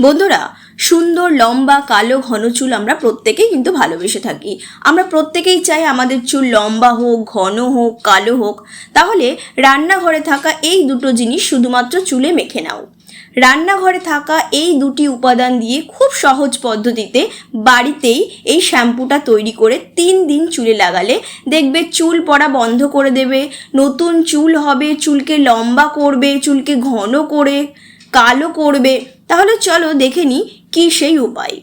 বন্ধুরা, সুন্দর, লম্বা, কালো, ঘন চুল আমরা প্রত্যেকেই কিন্তু ভালোবেসে থাকি। আমরা প্রত্যেকেই চাই আমাদের চুল লম্বা হোক, ঘন হোক, কালো হোক। তাহলে রান্নাঘরে থাকা এই দুটো জিনিস শুধুমাত্র চুলে মেখে নাও। রান্নাঘরে থাকা এই দুটি উপাদান দিয়ে খুব সহজ পদ্ধতিতে বাড়িতেই এই শ্যাম্পুটা তৈরি করে তিন দিন চুলে লাগালে দেখবে চুল পড়া বন্ধ করে দেবে, নতুন চুল হবে, চুলকে লম্বা করবে, চুলকে ঘন করে, কালো করবে। তাহলে চলো দেখে নিই কী সেই উপায়।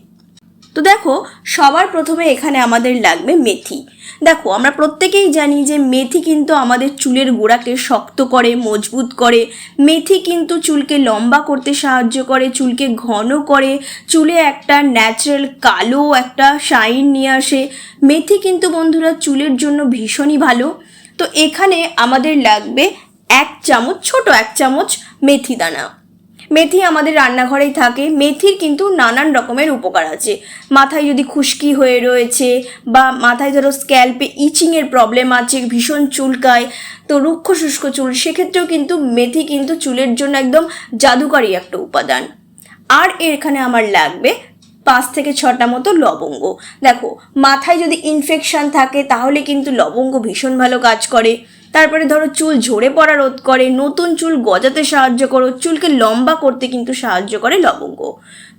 তো দেখো, সবার প্রথমে এখানে আমাদের লাগবে মেথি। দেখো, আমরা প্রত্যেকেই জানি যে মেথি কিন্তু আমাদের চুলের গোড়াকে শক্ত করে, মজবুত করে। মেথি কিন্তু চুলকে লম্বা করতে সাহায্য করে, চুলকে ঘন করে, চুলে একটা ন্যাচারাল কালো একটা শাইন নিয়ে আসে। মেথি কিন্তু বন্ধুরা চুলের জন্য ভীষণই ভালো। তো এখানে আমাদের লাগবে এক চামচ, ছোট এক চামচ মেথি দানা। মেথি আমাদের রান্নাঘরেই থাকে। মেথির কিন্তু নানান রকমের উপকার আছে। মাথায় যদি খুশকি হয়ে রয়েছে বা মাথায় ধরো স্ক্যাল্পে ইচিংয়ের প্রবলেম আছে, ভীষণ চুলকায়, তো রুক্ষ শুষ্ক চুল, সেক্ষেত্রেও কিন্তু মেথি কিন্তু চুলের জন্য একদম জাদুকারী একটা উপাদান। আর এখানে আমার লাগবে পাঁচ থেকে ছটা মতো লবঙ্গ। দেখো, মাথায় যদি ইনফেকশান থাকে, তাহলে কিন্তু লবঙ্গ ভীষণ ভালো কাজ করে। তারপরে ধরো চুল ঝরে পড়া রোধ করে, নতুন চুল গজাতে সাহায্য করো, চুলকে লম্বা করতে কিন্তু সাহায্য করে লবঙ্গ।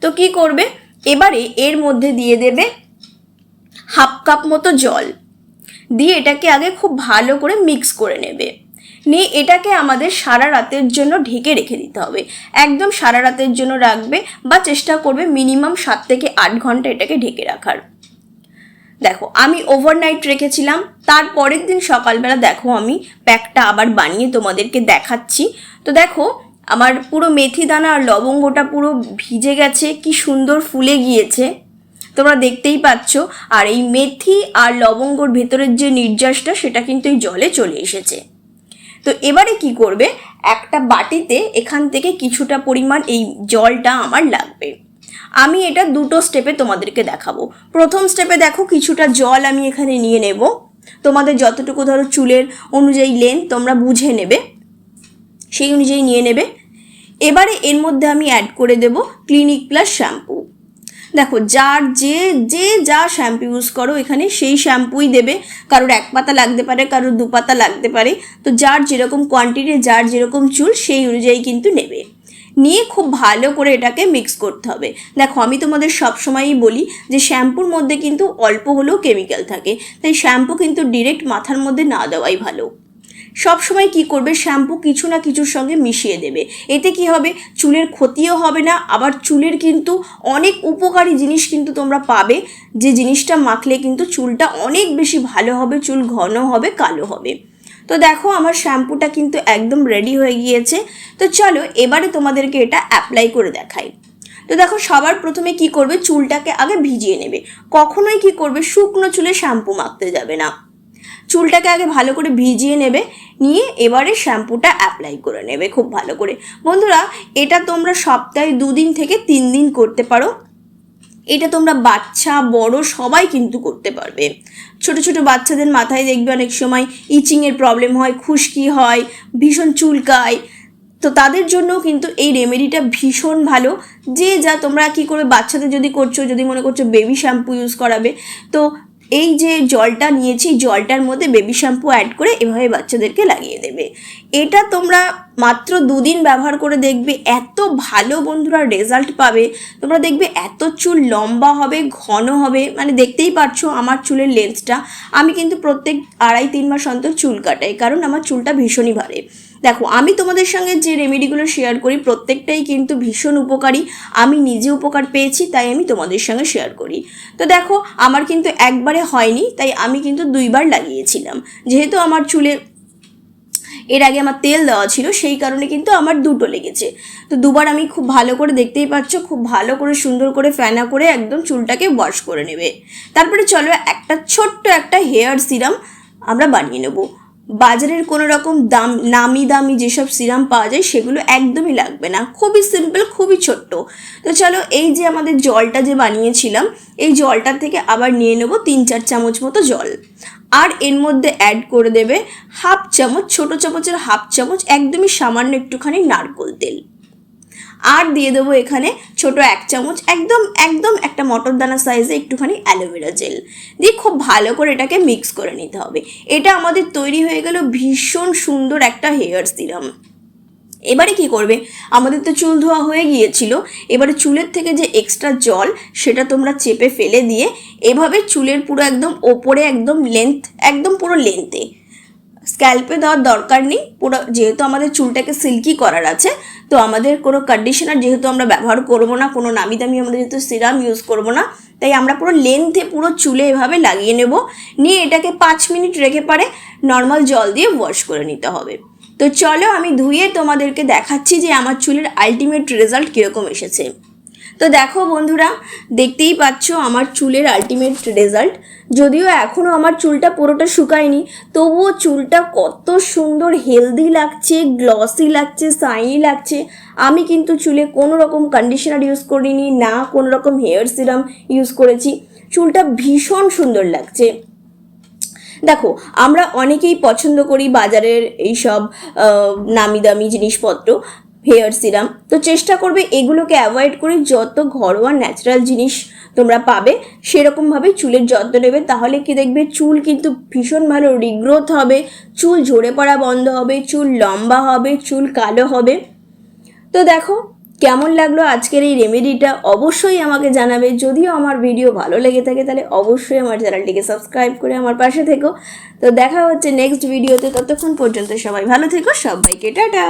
তো কি করবে? এবারে এর মধ্যে দিয়ে দেবে হাফ কাপ মতো জল। দিয়ে এটাকে আগে খুব ভালো করে মিক্স করে নেবে। নিয়ে এটাকে আমাদের সারা রাতের জন্য ঢেকে রেখে দিতে হবে। একদম সারা রাতের জন্য রাখবে বা চেষ্টা করবে মিনিমাম সাত থেকে আট ঘণ্টা এটাকে ঢেকে রাখার। দেখো, আমি ওভারনাইট রেখেছিলাম, তার পরের দিন সকালবেলা দেখো আমি প্যাকটা আবার বানিয়ে তোমাদেরকে দেখাচ্ছি। তো দেখো, আমার পুরো মেথি দানা আর লবঙ্গটা পুরো ভিজে গেছে, কি সুন্দর ফুলে গিয়েছে। তোমরা দেখতেই পাচ্ছ, আর এই মেথি আর লবঙ্গর ভেতরের যে নির্যাসটা, সেটা কিন্তু এই জলে চলে এসেছে। তো এবারে কি করবে, একটা বাটিতে এখান থেকে কিছুটা পরিমাণ এই জলটা আমার লাগবে। আমি এটা দুটো স্টেপে তোমাদেরকে দেখাবো। প্রথম স্টেপে দেখো কিছুটা জল আমি এখানে নিয়ে নেব। তোমাদের যতটুকু ধরো চুলের অনুযায়ী লেন তোমরা বুঝে নেবে, সেই অনুযায়ী নিয়ে নেবে। এবারে এর মধ্যে আমি অ্যাড করে দেব ক্লিনিক প্লাস শ্যাম্পু দেখো যার যে যে যা শ্যাম্পু ইউজ করো এখানে সেই শ্যাম্পুই দেবে। কারোর এক পাতা লাগতে পারে, কারোর দু পাতা লাগতে পারে। তো যার যেরকম কোয়ান্টিটি যার যেরকম চুল সেই অনুযায়ী কিন্তু নেবে। নিয়ে খুব ভালো করে এটাকে মিক্স করতে হবে। দেখো, আমি তোমাদের সবসময়ই বলি যে শ্যাম্পুর মধ্যে কিন্তু অল্প হলেও কেমিক্যাল থাকে। তাই শ্যাম্পু কিন্তু ডিরেক্ট মাথার মধ্যে না দেওয়াই ভালো। সব সময় কি করবে? শ্যাম্পু কিছু না কিছুর সঙ্গে মিশিয়ে দেবে। এতে কি হবে? চুলের ক্ষতিও হবে না। আবার চুলের কিন্তু অনেক উপকারী জিনিস কিন্তু তোমরা পাবে। যে জিনিসটা মাখলে কিন্তু চুলটা অনেক বেশি ভালো হবে, চুল ঘন হবে, কালো হবে। তো দেখো আমার শ্যাম্পুটা কিন্তু একদম রেডি হয়ে গিয়েছে। তো চলো এবারে তোমাদেরকে এটা অ্যাপ্লাই করে দেখাই। তো দেখো সবার প্রথমে কি করবে? চুলটাকে আগে ভিজিয়ে নেবে। কখনোই কি করবে? শুকনো চুলে শ্যাম্পু মাখতে যাবে না। চুলটাকে আগে ভালো করে ভিজিয়ে নেবে, নিয়ে এবারে শ্যাম্পুটা অ্যাপ্লাই করে নেবে খুব ভালো করে। বন্ধুরা, এটা তোমরা সপ্তাহে দুদিন থেকে তিন দিন করতে পারো। এটা তোমরা বাচ্চা, বড় সবাই কিন্তু করতে পারবে। ছোট ছোট বাচ্চাদের মাথায় দেখবে অনেক সময় ইচিংয়ের প্রবলেম হয়, খুশকি হয়, ভীষণ চুলকায়। তো তাদের জন্য কিন্তু এই রেমেডিটা ভীষণ ভালো। যে যা তোমরা কি করবে বাচ্চাদের যদি করছ, যদি মনে করছ বেবি শ্যাম্পু ইউজ করাবে, তো এই যে জলটা নিয়েছি, জলটার মধ্যে বেবি শ্যাম্পু অ্যাড করে এভাবে বাচ্চাদেরকে লাগিয়ে দেবে। এটা তোমরা মাত্র দুদিন ব্যবহার করে দেখবে, এত ভালো বন্ধুরা রেজাল্ট পাবে। তোমরা দেখবে এত চুল লম্বা হবে, ঘন হবে মানে দেখতেই পারছ আমার চুলের লেন্সটা আমি কিন্তু প্রত্যেক আড়াই তিন মাস অন্তর চুল কাটাই, কারণ আমার চুলটা ভীষণই ভারে। দেখো, আমি তোমাদের সঙ্গে যে রেমেডিগুলো শেয়ার করি, প্রত্যেকটাই কিন্তু ভীষণ উপকারী। আমি নিজে উপকার পেয়েছি, তাই আমি তোমাদের সঙ্গে শেয়ার করি। তো দেখো, আমার কিন্তু একবারে হয়নি, তাই আমি কিন্তু দুইবার লাগিয়েছিলাম। যেহেতু আমার চুলে এর আগে আমার তেল দেওয়া ছিল, সেই কারণে কিন্তু আমার দুটো লেগেছে। তো দুবার আমি খুব ভালো করে দেখতেই পাচ্ছ, খুব ভালো করে, সুন্দর করে ফ্যানা করে একদম চুলটাকে ওয়াশ করে নেবে। তারপরে চলো একটা ছোট্ট একটা হেয়ার সিরাম আমরা বানিয়ে নেব। বাজারের কোনো রকম দাম, নামি দামি যেসব সিরাম পাওয়া যায় সেগুলো একদমই লাগবে না। খুবই সিম্পল খুবই ছোট্ট। তো চলো এই যে আমাদের জলটা যে বানিয়েছিলাম, এই জলটা থেকে আবার নিয়ে নেব তিন চার চামচ মতো জল। আর এর মধ্যে অ্যাড করে দেবে হাফ চামচ, ছোট চামচের হাফ চামচ, একদমই সামান্য একটুখানি নারকোল তেল। আর দিয়ে দেবো এখানে ছোট এক চামচ, একদম একদম একটা মটর দানা সাইজে একটুখানি অ্যালোভেরা জেল। দিয়ে খুব ভালো করে এটাকে মিক্স করে নিতে হবে। এটা আমাদের তৈরি হয়ে গেল ভীষণ সুন্দর একটা হেয়ার সিরাম এবারে কি করবে? আমাদের তো চুল ধোয়া হয়ে গিয়েছিল। এবারে চুলের থেকে যে এক্সট্রা জল, সেটা তোমরা চেপে ফেলে দিয়ে এভাবে চুলের পুরো একদম ওপরে একদম লেন্থ একদম পুরো লেন্থে স্ক্যাল্পে দেওয়ার দরকার নেই। পুরো যেহেতু আমাদের চুলটাকে সিল্কি করার আছে, তো আমাদের কোনো কন্ডিশনার যেহেতু আমরা ব্যবহার করব না, কোনো নামি দামি আমাদের যেহেতু সিরাম ইউজ করব না, তাই আমরা পুরো লেন্থে পুরো চুলে এভাবে লাগিয়ে নেব। নিয়ে এটাকে পাঁচ মিনিট রেখে পারে নর্মাল জল দিয়ে ওয়াশ করে নিতে হবে। তো চলো আমি ধুয়ে তোমাদেরকে দেখাচ্ছি যে আমার চুলের আলটিমেট রেজাল্ট কীরকম এসেছে। তো দেখো বন্ধুরা, দেখতেই পাচ্ছ আমার চুলের আলটিমেট রেজাল্ট যদিও এখনও আমার চুলটা পুরোটা শুকায়নি, তবুও চুলটা কত সুন্দর হেলদি লাগছে গ্লসি লাগছে সাইনি লাগছে। আমি কিন্তু চুলে কোনো রকম কন্ডিশনার ইউজ করিনি, না কোনো রকম হেয়ার সিরাম ইউজ করেছি। চুলটা ভীষণ সুন্দর লাগছে। দেখো, আমরা অনেকেই পছন্দ করি বাজারের এইসব নামি দামি জিনিসপত্র। Hair serum. তো চেষ্টা করবে এগুলোকে অ্যাভয়েড করে যত ঘরোয়া ন্যাচারাল জিনিস তোমরা পাবে, সেরকমভাবে চুলের যত্ন নেবে। তাহলে কি দেখবে, চুল কিন্তু ভীষণ ভালো রিগ্রোথ হবে, চুল ঝরে পড়া বন্ধ হবে, চুল লম্বা হবে, চুল কালো হবে। তো দেখো, কেমন লাগল আজকের এই রেমেডিটা অবশ্যই আমাকে জানাবে। যদিও আমার ভিডিও ভালো লেগে থাকে, তাহলে অবশ্যই আমার চ্যানেলটিকে সাবস্ক্রাইব করে আমার পাশে থেকো। তো দেখা হচ্ছে নেক্সট ভিডিওতে ততক্ষণ পর্যন্ত সবাই ভালো থেকো, সবাইকে টাটা।